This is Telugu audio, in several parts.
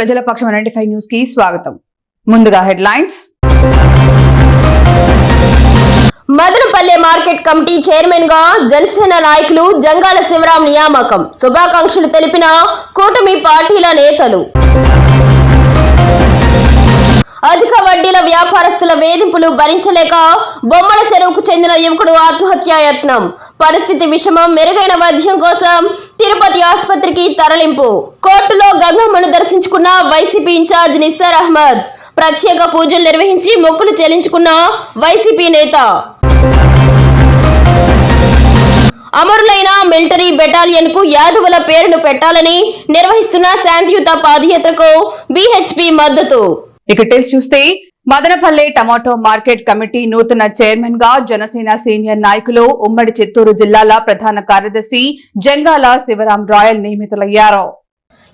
ప్రజల పక్షం నైన్టీ ఫైవ్ న్యూస్కి స్వాగతం. ముందుగా హెడ్లైన్స్. మదనపల్లె మార్కెట్ కమిటీ చైర్మన్గా జనసేన నాయకులు జంగాల శివరాం నియామకం. శుభాకాంక్షలు తెలిపిన కూటమి పార్టీల నేతలు. అధిక వడ్డీల వ్యాపారస్తుల వేధింపులు భరించలేక బొమ్మల చెరువుకు చెందిన యువకుడు ఆత్మహత్యాయత్నం. పరిస్థితి విషమం మెరుగైన వైద్యం కోసం తిరుపతి ఆసుపత్రికి తరలింపు. కోర్టులో గంగమ్మను దర్శించుకున్న వైసీపీ ఇన్ఛార్జ్ నిస్సార్ అహ్మద్. ప్రత్యేక పూజలు నిర్వహించి మొక్కులు చెల్లించుకున్న వైసీపీ నేత. అమరులైన మిలిటరీ బెటాలియన్కు యాదవుల పేరును పెట్టాలని నిర్వహిస్తున్న శాంతియుత పాదయాత్రకు బీహెచ్పీ మద్దతు. ఇక టెస్ట్ చూస్తే మదనపల్లె టమాటో మార్కెట్ కమిటీ నూతన చైర్మన్గా జనసేన సీనియర్ నాయకులు ఉమ్మడి చిత్తూరు జిల్లాల ప్రధాన కార్యదర్శి జంగాల శివరాం రాయల్ నియమితులయ్యారు.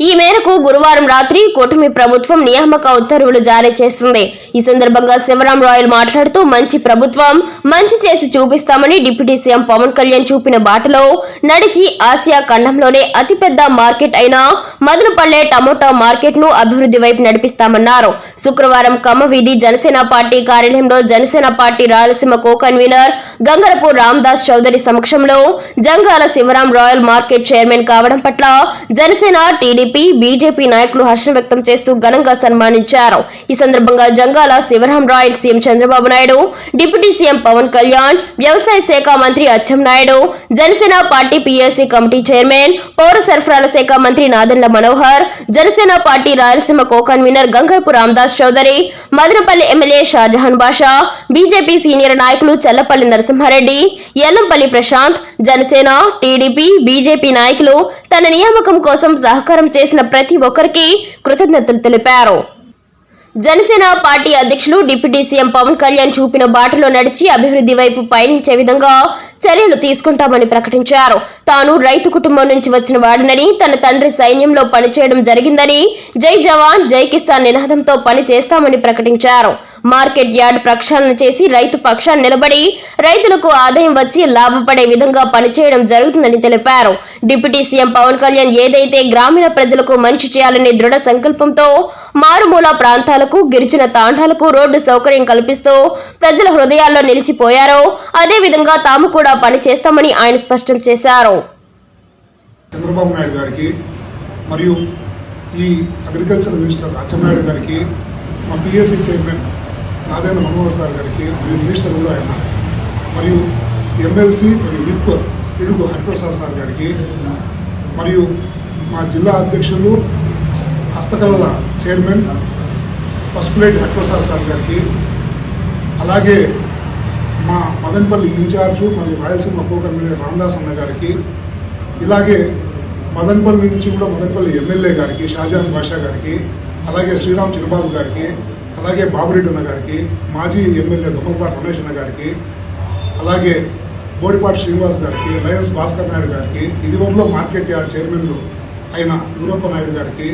ఈ మేరకు గురువారం రాత్రి కూటమి ప్రభుత్వం నియామక ఉత్తర్వులు జారీ చేస్తుంది ఈ సందర్భంగా శివరాం రాయల్ మాట్లాడుతూ మంచి ప్రభుత్వం మంచి చేసి చూపిస్తామని డిప్యూటీ సీఎం పవన్ కళ్యాణ్ చూపిన బాటలో నడిచి ఆసియా ఖండంలోనే అతిపెద్ద మార్కెట్ అయిన మదనపల్లె టమోటా మార్కెట్ను అభివృద్ధి వైపు నడిపిస్తామన్నారు. శుక్రవారం కమ్మవీధి జనసేన పార్టీ కార్యాలయంలో Janasena party Rayalaseema co convener Gangarapu Ramdas Chowdary సమక్షంలో జంగాల శివరాం రాయల్ మార్కెట్ చైర్మన్ కావడం పట్ల జనసేన టీడీపీ బీజేపీ నాయకులు హర్షం వ్యక్తం చేస్తూ ఘనంగా సన్మానించారు. ఈ సందర్భంగా Jangala Sivaram Rayal CM Chandrababu Naidu deputy CM Pawan Kalyan వ్యవసాయ శాఖ మంత్రి Atchan Naidu Janasena party PSC committee chairman పౌర సరఫరాల శాఖ మంత్రి Nadendla Manohar Janasena party Rayalaseema co convener Gangarapu Ramadas Chowdary Madanapalle MLA Shahjahan Basha BJP senior నాయకులు చల్లపల్లి నరసింహారెడ్డి ఎల్లంపల్లి ప్రశాంత్ జనసేన టీడీపీ బీజేపీ నాయకులు తన నియామకం కోసం సహకారం చేసిన ప్రతి ఒక్కరికి కృతజ్ఞతలు తెలిపారు. జనసేన పార్టీ అధ్యక్షులు డిప్యూటీ సీఎం పవన్ కళ్యాణ్ చూపిన బాటలో నడిచి అభివృద్ధి వైపు పయనించే విధంగా చర్యలు తీసుకుంటామని ప్రకటించారు. తాను రైతు కుటుంబం నుంచి వచ్చిన వాడినని తన తండ్రి సైన్యంలో పనిచేయడం జరిగిందని జై జవాన్ జై కిసాన్ నినాదంతో పని చేస్తామని ప్రకటించారు. మార్కెట్ యార్డ్ ప్రక్షాళన చేసి రైతు పక్షాన్ని నిలబడి రైతులకు ఆదాయం వచ్చి లాభపడే విధంగా పనిచేయడం జరుగుతుందని తెలిపారు. డిప్యూటీ సీఎం పవన్ కళ్యాణ్ ఏదైతే గ్రామీణ ప్రజలకు మంచి చేయాలనే దృఢ సంకల్పంతో మారుమూల ప్రాంతాలకు గిరిజన తాండాలకు రోడ్డు సౌకర్యం కల్పిస్తూ ప్రజల హృదయాల్లో నిలిచిపోయారో అదే విధంగా తాము కూడా పనిచేస్తామని ఆయన స్పష్టం చేశారు. చంద్రబాబు నాయుడు గారికి మరియు ఈ అగ్రికల్చర్ మినిస్టర్ అచ్చెన్నాయుడు గారికి మా PSC chairman Nadendra Manohar sir గారికి మరియు మినిస్టర్లో కూడా ఆయన. మరియు ఎమ్మెల్సీ మరియు విప్ ఇడుగు హరిప్రసాద్ సార్ గారికి మరియు మా జిల్లా అధ్యక్షులు హస్తకళల చైర్మన్ పసుపులేటి హరిప్రసాద్ సార్ గారికి అలాగే మా మదనపల్లి ఇన్ఛార్జు మరియు రాయలసీమ కో కన్వీనర్ రామదాస్ అన్న గారికి ఇలాగే మదనపల్లి నుంచి కూడా మదనపల్లి ఎమ్మెల్యే గారికి షాజహాన్ బాషా గారికి అలాగే శ్రీరామ్ చిరబాబు గారికి అలాగే బాబురెడ్డి అన్న గారికి మాజీ ఎమ్మెల్యే దుమ్మలపాటి రమేష్ అన్న గారికి అలాగే బోడిపాటి శ్రీనివాస్ గారికి లయన్స్ భాస్కర్ నాయుడు గారికి ఇదివరలో మార్కెట్ యార్డ్ చైర్మన్లు అయిన యూరప్ప నాయుడు గారికి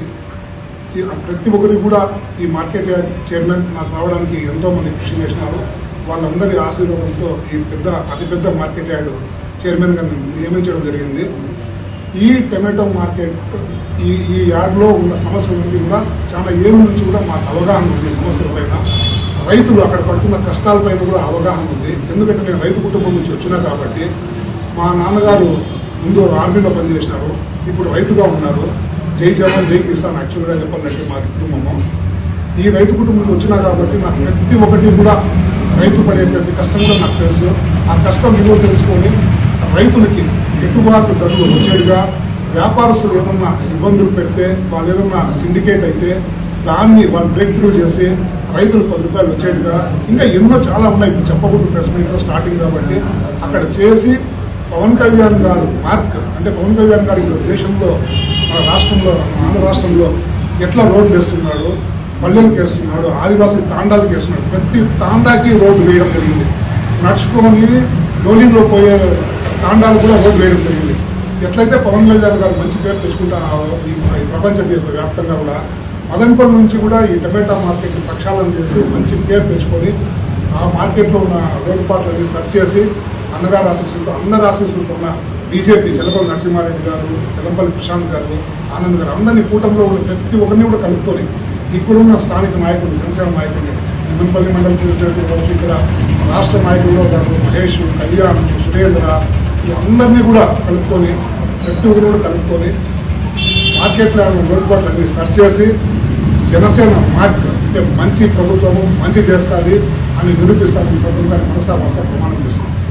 ప్రతి ఒక్కరికి కూడా ఈ మార్కెట్ యార్డ్ చైర్మన్ నాకు రావడానికి ఎంతోమంది కృషి చేసినారు. వాళ్ళందరి ఆశీర్వాదంతో ఈ పెద్ద అతిపెద్ద మార్కెట్ యార్డ్ చైర్మన్గా నియమించడం జరిగింది. ఈ టమాటో మార్కెట్ ఈ ఈ యార్డ్లో ఉన్న సమస్యల నుండి కూడా చాలా ఏళ్ళ నుంచి కూడా మాకు అవగాహన ఉంది ఈ సమస్యలపైన రైతులు అక్కడ పడుతున్న కష్టాలపైన కూడా అవగాహన ఉంది. ఎందుకంటే నేను రైతు కుటుంబం నుంచి వచ్చినా కాబట్టి మా నాన్నగారు ముందు ఆర్మీలో పనిచేసినారు ఇప్పుడు రైతుగా ఉన్నారు. జై జవాన్ జై కిసాన్ యాక్చువల్గా చెప్పాలంటే మా కుటుంబము. ఈ రైతు కుటుంబం వచ్చినా కాబట్టి నాకు ప్రతి ఒక్కటి కూడా రైతు పడే ప్రతి కష్టంగా నాకు తెలుసు. ఆ కష్టం విలువ తెలుసుకొని రైతులకి గిట్టుబాటు ధరలు వచ్చేట్టుగా వ్యాపారస్తులు ఏదన్నా ఇబ్బందులు పెడితే వాళ్ళు ఏదన్నా సిండికేట్ అయితే దాన్ని వాళ్ళు బ్రేక్ త్రూ చేసి రైతులు పది రూపాయలు వచ్చేట్టుగా ఇంకా ఎన్నో చాలా ఉన్నాయి. ఇప్పుడు చెప్పకూడదు ప్రెస్ మీట్లో స్టార్టింగ్ కాబట్టి అక్కడ చేసి పవన్ కళ్యాణ్ గారు మార్క్ అంటే పవన్ కళ్యాణ్ గారు ఇప్పుడు దేశంలో మన రాష్ట్రంలో మన ఆంధ్ర రాష్ట్రంలో ఎట్లా రోడ్లు వేస్తున్నాడు పల్లెలకు వేస్తున్నాడు ఆదివాసీ తాండాలకు వేస్తున్నాడు. ప్రతి తాండాకి రోడ్డు వేయడం జరిగింది. నడుచుకొని డోలీలో పోయే తాండాలు కూడా రోడ్డు వేయడం జరిగింది. ఎట్లయితే పవన్ కళ్యాణ్ గారు మంచి పేరు తెచ్చుకుంటున్నారో ఈ ఈ ప్రపంచ వ్యాప్తంగా కూడా మదనపల్లి నుంచి కూడా ఈ టమాటా మార్కెట్ ప్రక్షాళన చేసి మంచి పేరు తెచ్చుకొని ఆ మార్కెట్లో ఉన్న లోటుపాట్లన్నీ సర్చ్ చేసి అన్నగారు ఆశీస్సులతో అందరి ఆశీస్సులతో ఉన్న బీజేపీ జలపల్లి నరసింహారెడ్డి గారు వెల్లంపల్లి ప్రశాంత్ గారు ఆనంద్ గారు అందరినీ కూటమిలో ఉన్న ప్రతి ఒక్కరిని కూడా కలుపుకొని ఇక్కడున్న స్థానిక నాయకులు జనసేన నాయకుడిని నిమ్మపల్లి మండలం కావచ్చు ఇక్కడ రాష్ట్ర నాయకుల్లో గారు మహేష్ కళ్యాణ్ సురేంద్ర అందరినీ కూడా కలుపుకొని ప్రతి కూడా కలుపుకొని మార్కెట్లో లోటుపాట్లన్నీ లోటుపాట్లు సర్చ్ చేసి జనసేన మార్క్ అంటే మంచి ప్రభుత్వము మంచి చేస్తుంది అని నిరూపిస్తాను ఈ సందర్భంగా మనసా మనసా ప్రమాణం చేస్తున్నాం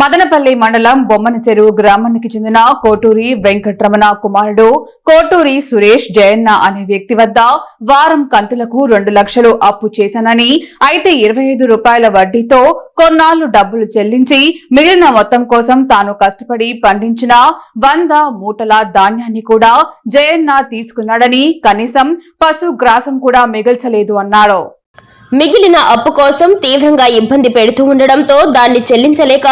మదనపల్లి మండలం బొమ్మన చెరువు గ్రామానికి చెందిన కోటూరి వెంకట్రమణ కుమారుడు కోటూరి సురేష్ జయన్న అనే వ్యక్తి వద్ద వారం కంతులకు రెండు లక్షలు అప్పు చేశానని అయితే ఇరవై ఐదు రూపాయల వడ్డీతో కొన్నాళ్ళు డబ్బులు చెల్లించి మిగిలిన మొత్తం కోసం తాను కష్టపడి పండించిన వంద మూటల ధాన్యాన్ని కూడా జయన్న తీసుకున్నాడని కనీసం పశు గ్రాసం కూడా మిగల్చలేదు అన్నాడు. మిగిలిన అప్పు కోసం తీవ్రంగా ఇబ్బంది పెడుతూ ఉండడంతో దాన్ని చెల్లించలేక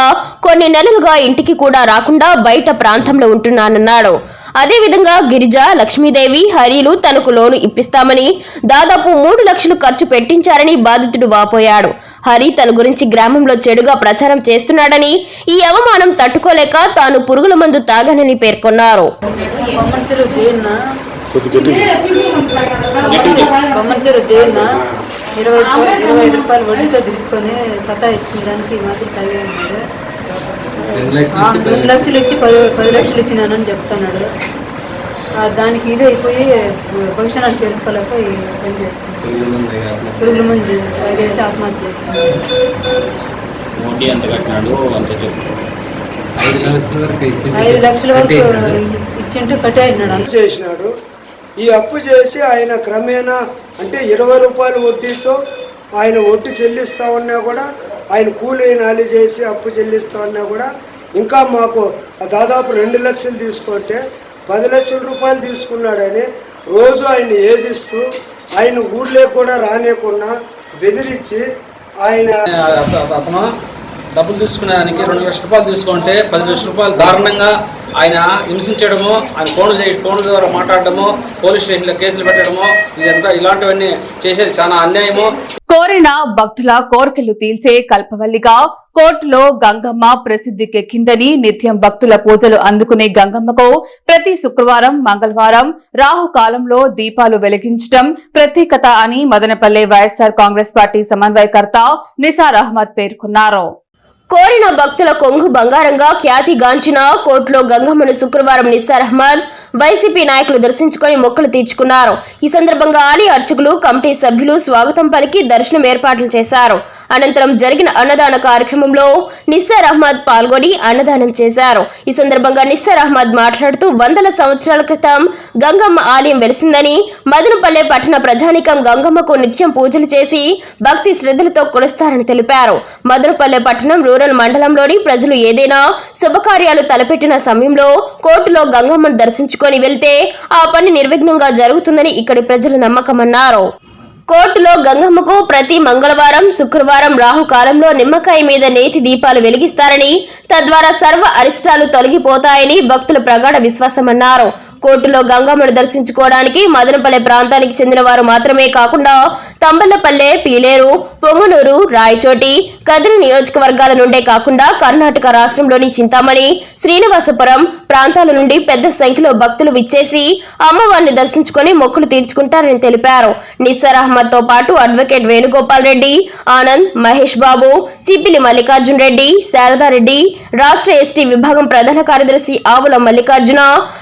కొన్ని నెలలుగా ఇంటికి కూడా రాకుండా బయట ప్రాంతంలో ఉంటున్నానన్నాడు. అదేవిధంగా గిరిజ లక్ష్మీదేవి హరిలు తనకు లోను ఇప్పిస్తామని దాదాపు మూడు లక్షలు ఖర్చు పెట్టించారని బాధితుడు వాపోయాడు. హరి తన గురించి గ్రామంలో చెడుగా ప్రచారం చేస్తున్నాడని ఈ అవమానం తట్టుకోలేక తాను పురుగుల మందు తాగానని పేర్కొన్నారు. ఇరవై రూపాయలు- ఇరవై ఐదు రూపాయలు వడ్డీతో తీసుకొని సతా ఇచ్చిన దానికి మాత్రం తగినాడు రెండు లక్షలు ఇచ్చి పది రెండు లక్షలు ఇచ్చి పది పది లక్షలు ఇచ్చినానని చెప్తున్నాడు. ఆ, దానికి ఇదే అయిపోయి ఫంక్షన్ చేసుకోలేక ఈ పని చేసుకున్నాడు పురుగులు మంది తాగేసి ఆత్మహత్య. చేసుకున్నాడు వడ్డీ ఎంత కట్టినాడు అంత చెప్పు. ఐదు లక్షల వరకు ఇచ్చింది ఐదు లక్షల వరకు కట్టేసినాడు. ఇచ్చింటే కట్టేసినాడు అప్పు చేసినాడు. ఈ అప్పు చేసి ఆయన క్రమేణా అంటే ఇరవై రూపాయలు వడ్డీతో ఆయన వడ్డీ చెల్లిస్తా ఉన్నా కూడా ఆయన కూలీ నాలి చేసి అప్పు చెల్లిస్తా ఉన్నా కూడా ఇంకా మాకు దాదాపు రెండు లక్షలు తీసుకుంటే పది లక్షల రూపాయలు తీసుకున్నాడని రోజు ఆయన ఏదిస్తూ ఆయన ఊళ్ళో కూడా రానియకుండా బెదిరించి ఆయన అతను డబ్బులు తీసుకునేదానికి రెండు లక్షల రూపాయలు తీసుకుంటే పది లక్షల రూపాయలు దారుణంగా ఆయన హింసించడము ఆయన ఫోన్లు చేయ ఫోన్ల ద్వారా మాట్లాడడము పోలీస్ స్టేషన్లో కేసులు పెట్టడము ఇదంతా ఇలాంటివన్నీ చేసేది చాలా అన్యాయము. కోరిన భక్తుల కోరికలు తీల్చే కల్పవల్లిగా కోర్టులో గంగమ్మ ప్రసిద్ధికెక్కిందని నిత్యం భక్తుల పూజలు అందుకునే గంగమ్మకు ప్రతి శుక్రవారం మంగళవారం రాహుకాలంలో దీపాలు వెలిగించడం ప్రత్యేకత అని మదనపల్లె వైఎస్సార్ కాంగ్రెస్ పార్టీ సమన్వయకర్త నిసార్ అహ్మద్ పేర్కొన్నారు. కోరిన భక్తుల కొంగు బంగారంగా ఖ్యాతిగాంచిన కోర్టులో గంగమ్మను శుక్రవారం నిస్సార్ అహ్మద్ వైసీపీ నాయకులు దర్శించుకొని మొక్కలు తీర్చుకున్నారు. ఈ సందర్భంగా ఆలయ అర్చకులు కమిటీ సభ్యులు స్వాగతం పలికి దర్శనం ఏర్పాట్లు చేశారు. అనంతరం జరిగిన అన్నదాన కార్యక్రమంలో నిస్సార్ అహ్మద్ పాల్గొని అన్నదానం చేశారు. ఈ సందర్భంగా నిస్సార్ అహ్మద్ మాట్లాడుతూ వందల సంవత్సరాల క్రితం గంగమ్మ ఆలయం వెలిసిందని మదనపల్లె పట్టణ ప్రజానికం గంగమ్మకు నిత్యం పూజలు చేసి భక్తి శ్రద్ధలతో కొలుస్తారని తెలిపారు. మదనపల్లె పట్టణం రూరల్ మండలంలోని ప్రజలు ఏదైనా శుభకార్యాలు తలపెట్టిన సమయంలో కోర్టులో గంగమ్మను తీసుకొని వెళ్తే ఆ పని నిర్విఘ్నంగా జరుగుతుందని ఇక్కడి ప్రజలు నమ్మకమన్నారు. కోర్టులో గంగమ్మకు ప్రతి మంగళవారం శుక్రవారం రాహుకాలంలో నిమ్మకాయ మీద నేతి దీపాలు వెలిగిస్తారని తద్వారా సర్వ అరిష్టాలు తొలగిపోతాయని భక్తులు ప్రగాఢ విశ్వాసమన్నారు. కోర్టులో గంగమ్మను దర్శించుకోవడానికి మదనపల్లె ప్రాంతానికి చెందిన వారు మాత్రమే కాకుండా తంబలపల్లె పీలేరు పొంగనూరు రాయచోటి కదిరి నియోజకవర్గాల నుండే కాకుండా కర్ణాటక రాష్ట్రంలోని చింతామణి శ్రీనివాసపురం ప్రాంతాల నుండి పెద్ద సంఖ్యలో భక్తులు విచ్చేసి అమ్మవారిని దర్శించుకొని మొక్కులు తీర్చుకుంటారని తెలిపారు. నిస్సార్ అహ్మద్తో పాటు అడ్వకేట్ వేణుగోపాల్ రెడ్డి ఆనంద్ మహేష్ బాబు చిప్పిలి మల్లికార్జున్ రెడ్డి శారదారెడ్డి రాష్ట్ర ఎస్టీ విభాగం ప్రధాన కార్యదర్శి ఆవుల మల్లికార్జున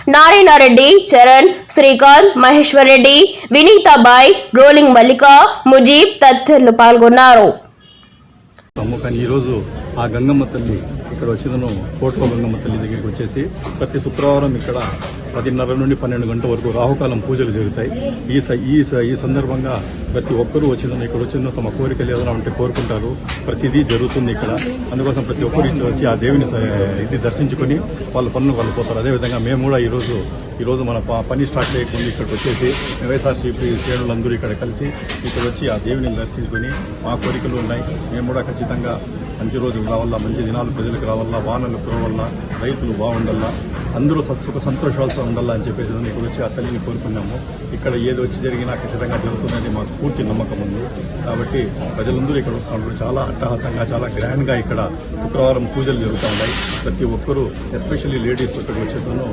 నారాయణారెడ్డి చరణ్ శ్రీకాంత్ మహేశ్వర్ రెడ్డి వినీతాబాయ్ రోలింగ్ మల్లిక ముజీబ్ తదితరులు పాల్గొన్నారు. ఈరోజు ఆ గంగమ్మ తల్లి ఇక్కడ వచ్చిందను కోటలో గంగమ్మ తల్లి దగ్గరికి వచ్చేసి ప్రతి శుక్రవారం ఇక్కడ పదిన్నర నుండి పన్నెండు గంటల వరకు రాహుకాలం పూజలు జరుగుతాయి. ఈ స- ఈ ఈ సందర్భంగా ప్రతి ఒక్కరూ వచ్చిందని. ఇక్కడ వచ్చిన తమ కోరికలు ఏదైనా ఉంటే కోరుకుంటారు. ప్రతిదీ జరుగుతుంది ఇక్కడ. అందుకోసం ప్రతి ఒక్కరు ఇచ్చి వచ్చి ఆ దేవుని ఇది దర్శించుకొని వాళ్ళ పనులు వాళ్ళు పోతారు. అదేవిధంగా మేము కూడా ఈరోజు ఈరోజు మన పని స్టార్ట్ చేయకుండా ఇక్కడికి వచ్చేసి వైఎస్ఆర్సీపీ శ్రేణులందరూ ఇక్కడ కలిసి ఇక్కడ వచ్చి ఆ దేవుని దర్శించుకొని మా కోరికలు ఉన్నాయి. మేము కూడా ఖచ్చితంగా మంచి రోజు రావాల మంచి దినాలు ప్రజలకు రావాలా వానలు కురవల్లా రైతులు బాగుండాలా అందరూ సుఖ సంతోషాలతో ఉండాలని అని చెప్పేసి ఇక్కడ వచ్చి ఆ తల్లిని కోరుకున్నాము. ఇక్కడ ఏది వచ్చి జరిగినా ఖచ్చితంగా జరుగుతుందని మాకు పూర్తి నమ్మకం ఉంది. కాబట్టి ప్రజలందరూ ఇక్కడ వస్తున్నప్పుడు చాలా అట్టహాసంగా చాలా గ్రాండ్గా ఇక్కడ శుక్రవారం పూజలు జరుగుతూ ఉన్నాయి. ప్రతి ఒక్కరూ ఎస్పెషల్లీ లేడీస్ ఇక్కడికి వచ్చేసాను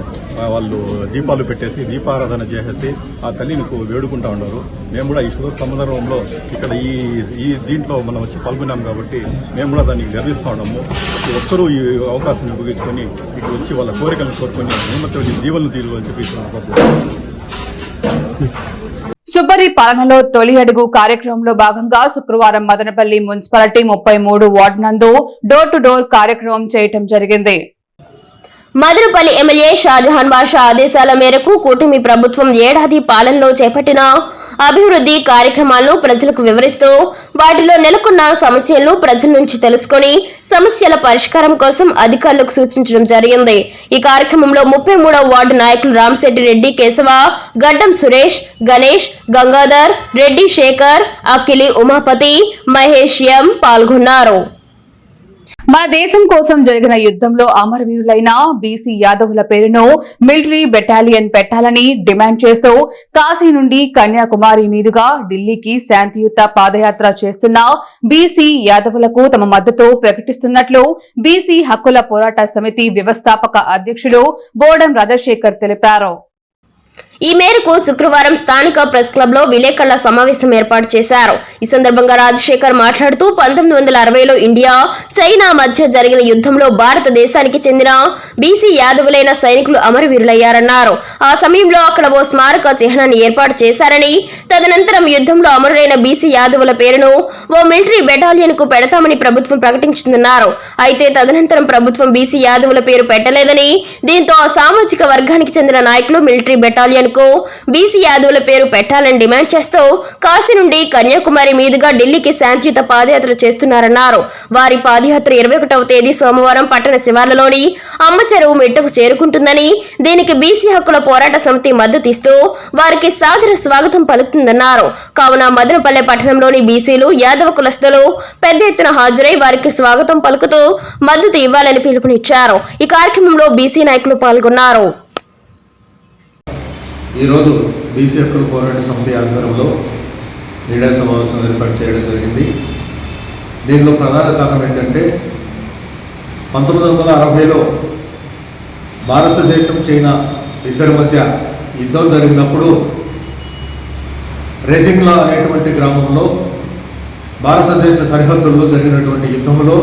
వాళ్ళు దీపాలు పెట్టేసి దీపారాధన చేసేసి ఆ తల్లిని వేడుకుంటా ఉన్నారు. మేము కూడా ఈ శుభ సందర్భంలో ఇక్కడ ఈ ఈ దీంట్లో మనం వచ్చి పాల్గొన్నాం కాబట్టి మేము కూడా దాన్ని గర్విస్తూ ఉన్నాము. ప్రతి ఒక్కరూ ఈ అవకాశం ఉపయోగించుకొని ఇక్కడ వచ్చి వాళ్ళ కోరికలను దీవులను చెప్పి. సుపరి పాలనలో తొలి అడుగు కార్యక్రమంలో భాగంగా శుక్రవారం మదనపల్లి మున్సిపాలిటీ ముప్పై మూడు వార్డు నందు డోర్ టు డోర్ కార్యక్రమం చేయటం జరిగింది మదనపల్లి ఎమ్మెల్యే షాజహాన్ బాషా ఆదేశాల మేరకు కూటమి ప్రభుత్వం ఏడాది పాలనలో చేపట్టిన అభివృద్ధి కార్యక్రమాలను ప్రజలకు వివరిస్తూ వాటిలో నెలకొన్న సమస్యలను ప్రజల నుంచి తెలుసుకొని సమస్యల పరిష్కారం కోసం అధికారులకు సూచించడం జరిగింది. ఈ కార్యక్రమంలో ముప్పై మూడవ వార్డు నాయకులు రామశెట్టి రెడ్డి కేశవ గడ్డం సురేష్ గణేష్ గంగాధర్ రెడ్డి శేఖర్ అక్కిలి ఉమాపతి మహేష్ ఎం పాల్గొన్నారు. మన దేశం కోసం జరిగిన యుద్ధంలో అమరవీరులైన బీసీ యాదవుల పేరును మిలిటరీ బెటాలియన్ పెట్టాలని డిమాండ్ చేస్తూ కాశీ నుండి కన్యాకుమారి మీదుగా ఢిల్లీకి శాంతియుత పాదయాత్ర చేస్తున్న బీసీ యాదవులకు తమ మద్దతు ప్రకటిస్తున్నట్లు బీసీ హక్కుల పోరాట సమితి వ్యవస్థాపక అధ్యక్షులు బోడం రాజశేఖర్ తెలిపారు. ఈ మేరకు శుక్రవారం స్థానిక ప్రెస్ క్లబ్లో విలేకరుల సమావేశం ఏర్పాటు చేశారు. ఈ సందర్భంగా రాజశేఖర్ మాట్లాడుతూ పంతొమ్మిది వందల అరవైలో ఇండియా చైనా మధ్య జరిగిన యుద్ధంలో భారతదేశానికి చెందిన బీసీ యాదవులైన సైనికులు అమరవీరులయ్యారన్నారు. ఆ సమయంలో అక్కడ ఓ స్మారక చిహ్నాన్ని ఏర్పాటు చేశారని తదనంతరం యుద్ధంలో అమరులైన బీసీ యాదవుల పేరును ఓ మిలిటరీ బెటాలియన్కు పెడతామని ప్రభుత్వం ప్రకటించిందన్నారు. అయితే తదనంతరం ప్రభుత్వం బీసీ యాదవుల పేరు పెట్టలేదని దీంతో ఆ సామాజిక వర్గానికి చెందిన నాయకులు మిలిటరీ బెటాలియన్ కు బీసీ యాదవుల పేరు పెట్టాలని డిమాండ్ చేస్తూ కాశీ నుండి కన్యాకుమారి మీదుగా ఢిల్లీకి శాంతియుత పాదయాత్ర చేస్తున్నారన్నారు. వారి పాదయాత్ర ఇరవై ఒకటవ తేదీ సోమవారం పట్టణ శివార్లలోని అమ్మ చెరువు మెట్టుకు చేరుకుంటుందని దీనికి బీసీ హక్కుల పోరాట సమితి మద్దతు ఇస్తూ వారికి సాదర స్వాగతం పలుకుతుందన్నారు. కావున మదనపల్లె పట్టణంలోని బీసీలు యాదవ కులస్తులు పెద్ద ఎత్తున హాజరై వారికి స్వాగతం పలుకుతూ మద్దతు ఇవ్వాలని పిలుపునిచ్చారు. ఈ కార్యక్రమంలో బీసీ నాయకులు పాల్గొన్నారు. ఈరోజు బీసీ హక్కుల పోరాట సమితి ఆధ్వర్యంలో మీడియా సమావేశం ఏర్పాటు చేయడం జరిగింది. దీనిలో ప్రధాన కారణం ఏంటంటే పంతొమ్మిది వందల అరవైలో భారతదేశం చైనా ఇద్దరి మధ్య యుద్ధం జరిగినప్పుడు రేజింగ్లా అనేటువంటి గ్రామంలో భారతదేశ సరిహద్దుల్లో జరిగినటువంటి యుద్ధంలో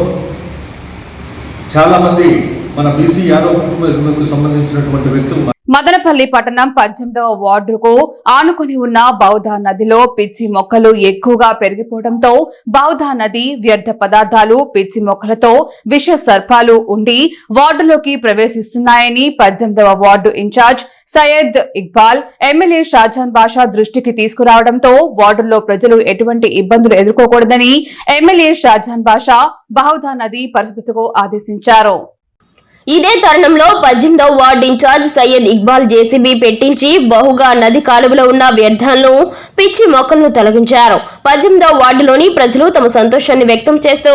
చాలామంది మన బీసీ యాదవ్ కుటుంబకు సంబంధించినటువంటి వ్యక్తులు మదనపల్లి పట్టణం పద్దెనిమిదవ వార్డుకు ఆనుకుని ఉన్న బౌద్ధ నదిలో పిచ్చి మొక్కలు ఎక్కువగా పెరిగిపోవడంతో బౌద్ధ నది వ్యర్థ పదార్థాలు పిచ్చి మొక్కలతో విష సర్పాలు ఉండి వార్డులోకి ప్రవేశిస్తున్నాయని పద్దెనిమిదవ ward incharge Syed Iqbal MLA Shajan Basha దృష్టికి తీసుకురావడంతో వార్డుల్లో ప్రజలు ఎటువంటి ఇబ్బందులు ఎదుర్కోకూడదని ఎమ్మెల్యే షాజాన్ బాషా బహుదా నది పరిస్థితికు ఆదేశించారు. ఇదే తరుణంలో పద్దెనిమిదవ ward incharge Syed Iqbal JCB పెట్టించి బహుగా నది కాలువలో ఉన్న వ్యర్థాలను పిచ్చి మొక్కలను తొలగించారు. పద్దెనిమిదవ వార్డులోని ప్రజలు తమ సంతోషాన్ని వ్యక్తం చేస్తూ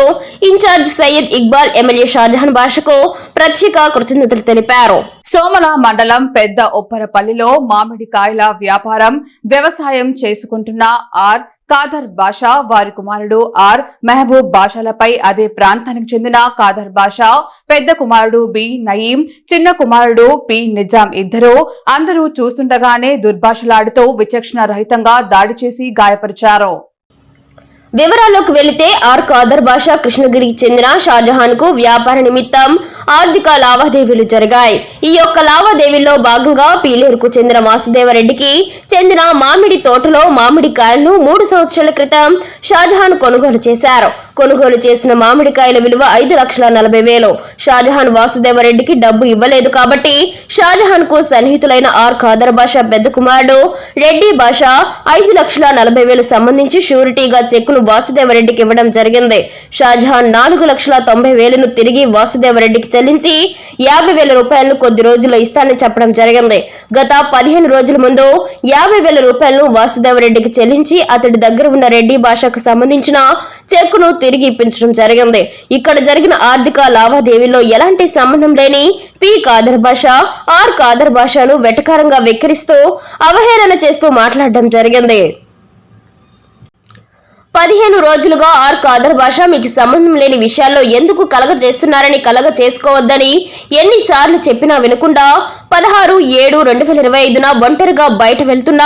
ఇన్ఛార్జ్ సయ్యద్ ఇక్బాల్ ఎమ్మెల్యే షాజహాన్ భాషకు ప్రత్యేక కృతజ్ఞతలు తెలిపారు. సోమల మండలం పెద్ద ఉప్పరపల్లిలో మామిడికాయల వ్యాపారం వ్యవసాయం చేసుకుంటున్న ఆర్ కాదర్ బాషా వారి కుమారుడు ఆర్ మెహబూబ్ బాషాలపై అదే ప్రాంతానికి చెందిన కాదర్ బాషా పెద్ద కుమారుడు బి నయీం చిన్న కుమారుడు పి నిజాం ఇద్దరు అందరూ చూస్తుండగానే దుర్భాషలాడుతూ విచక్షణ రహితంగా దాడి చేసి గాయపరిచారు. వివరాల్లోకి వెళితే ఆర్ ఖాదర్ బాషా కృష్ణగిరికి చెందిన షాజహాన్కు వ్యాపార నిమిత్తం ఆర్థిక లావాదేవీలు జరిగాయి. ఈ యొక్క లావాదేవీల్లో భాగంగా పీలేరుకు చెందిన వాసుదేవరెడ్డికి చెందిన మామిడి తోటలో మామిడి కాయలను మూడు సంవత్సరాల క్రితం షాజహాన్ కొనుగోలు చేశారు. కొనుగోలు చేసిన మామిడికాయల విలువ ఐదు లక్షల నలభై వేలు. షాజహాన్ వాసుదేవరెడ్డికి డబ్బు ఇవ్వలేదు కాబట్టి షాజహాన్కు సన్నిహితులైన ఆర్ ఖాదర్ బాషా పెద్ద కుమారుడు రెడ్డి బాషా ఐదు లక్షల నలభై వేలు సంబంధించి షూరిటీగా చెక్కును వాసుదేవరెడ్డికి ఇవ్వడం జరిగింది. షాజహాన్ నాలుగు లక్షల తొంభై వేలను తిరిగి వాసుదేవరెడ్డికి చెల్లించి యాభై వేల రూపాయలను కొద్ది రోజుల్లో ఇస్తానని చెప్పడం జరిగింది. గత పదిహేను రోజుల ముందు యాభై వేల రూపాయలను వాసుదేవరెడ్డికి చెల్లించి అతడి దగ్గర ఉన్న రెడ్డి భాషకు సంబంధించిన చెక్కును తిరిగి ఇప్పించడం జరిగింది. ఇక్కడ జరిగిన ఆర్థిక లావాదేవీల్లో ఎలాంటి సంబంధం లేని పి. కాదర్ భాష ఆర్. కాదర్ భాషను వెటకారంగా వెక్కిరిస్తూ అవహేళన చేస్తూ మాట్లాడడం జరిగింది. పదిహేను రోజులుగా ఆర్ కాదర్ భాష మీకు సంబంధం లేని విషయాల్లో ఎందుకు కలగ చేస్తున్నారని కలగ చేసుకోవద్దని ఎన్నిసార్లు చెప్పినా వినకుండా పదహారు ఏడు రెండు వేల ఇరవై ఐదున ఒంటరిగా బయట వెళ్తున్న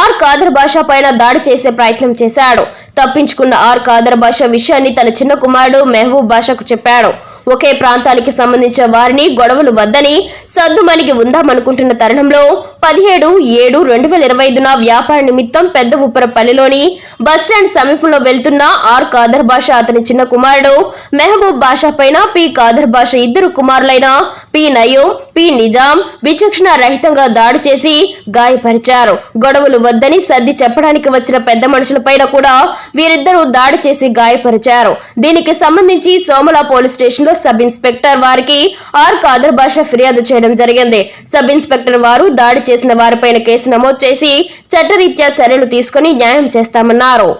ఆర్ కాదర్ భాష పైన దాడి చేసే ప్రయత్నం చేశాడు. తప్పించుకున్న ఆర్ కాదర్ భాష విషయాన్ని తన చిన్న కుమారుడు మెహబూబ్ భాషకు చెప్పాడు. ఒకే ప్రాంతానికి సంబంధించిన వారిని గొడవలు వద్దని సద్దుమణిగి ఉందామనుకుంటున్న తరుణంలో పదిహేడు ఏడు రెండు వేల ఇరవై ఐదున వ్యాపార నిమిత్తం పెద్ద ఉప్పరపల్లిలోని బస్టాండ్ సమీపంలో వెళ్తున్న ఆర్ కాదర్ బాషా అతని చిన్న కుమారుడు. మెహబూబ్ బాషా పైన పి కాదర్ బాషా ఇద్దరు కుమారులైన పి నయీం పి నిజాం విచక్షణ రహితంగా దాడి చేసి గాయపరిచారు. గొడవలు వద్దని సర్ది చెప్పడానికి వచ్చిన పెద్ద మనుషులపైన కూడా వీరిద్దరూ దాడి చేసి గాయపరిచారు. దీనికి సంబంధించి సోమల పోలీస్ స్టేషన్లో సబ్ ఇన్స్పెక్టర్ వారికి ఆర్ కాదర్ బాషా ఫిర్యాదు చేయడం జరిగింది. సబ్ ఇన్స్పెక్టర్ వారు దాడి చేసిన వారిపైన కేసు నమోదు చేసి చట్టరీత్యా చర్యలు తీసుకుని న్యాయం చేస్తామన్నారు.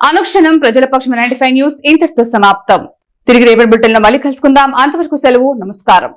అనుక్షణం ప్రజల పక్షం నైన్టీ ఫైవ్ న్యూస్ ఇంతటితో సమాప్తం. తిరిగి రేపటి బులెటిన్లో మళ్ళీ కలుసుకుందాం. అంతవరకు సెలవు నమస్కారం.